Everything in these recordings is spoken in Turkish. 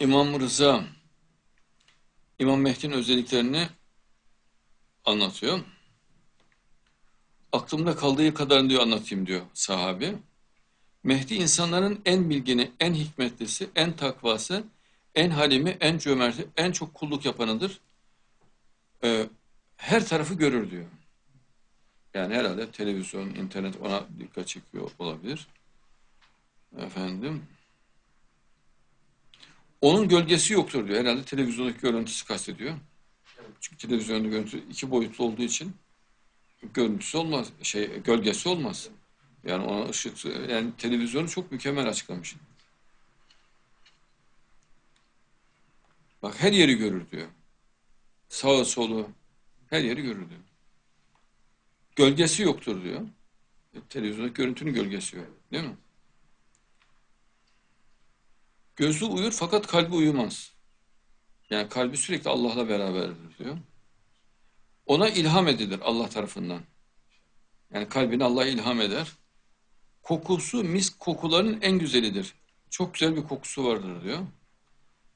İmam Rıza İmam Mehdi'nin özelliklerini anlatıyor. Aklımda kaldığı kadarını diyor anlatayım diyor sahabi. Mehdi insanların en bilgini, en hikmetlisi, en takvası, en halimi, en cömerti, en çok kulluk yapanıdır. Ee, her tarafı görür diyor. Yani herhalde televizyon, internet ona dikkat çekiyor olabilir. Efendim. Onun gölgesi yoktur diyor. Herhalde televizyondaki görüntüsü kastediyor. Çünkü televizyonda görüntü iki boyutlu olduğu için görüntüsü olmaz, şey gölgesi olmaz. Yani ona ışık, yani televizyonu çok mükemmel açıklamış. Bak her yeri görür diyor. Sağı solu her yeri görür diyor. Gölgesi yoktur diyor. E, televizyondaki görüntünün gölgesi yok. Değil mi? Gözü uyur fakat kalbi uyumaz. Yani kalbi sürekli Allah'la beraberdir diyor. Ona ilham edilir Allah tarafından. Yani kalbini Allah ilham eder. Kokusu misk kokuların en güzelidir. Çok güzel bir kokusu vardır diyor.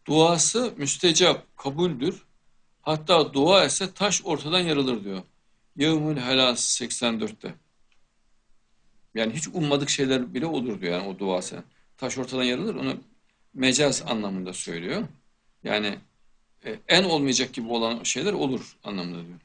Duası müstecap, kabuldür. Hatta dua etse taş ortadan yarılır diyor. Yevmül Helas 84'te. Yani hiç ummadık şeyler bile olur diyor yani o duası. Taş ortadan yarılır onu mecaz anlamında söylüyor. Yani e, en olmayacak gibi olan şeyler olur anlamında diyor.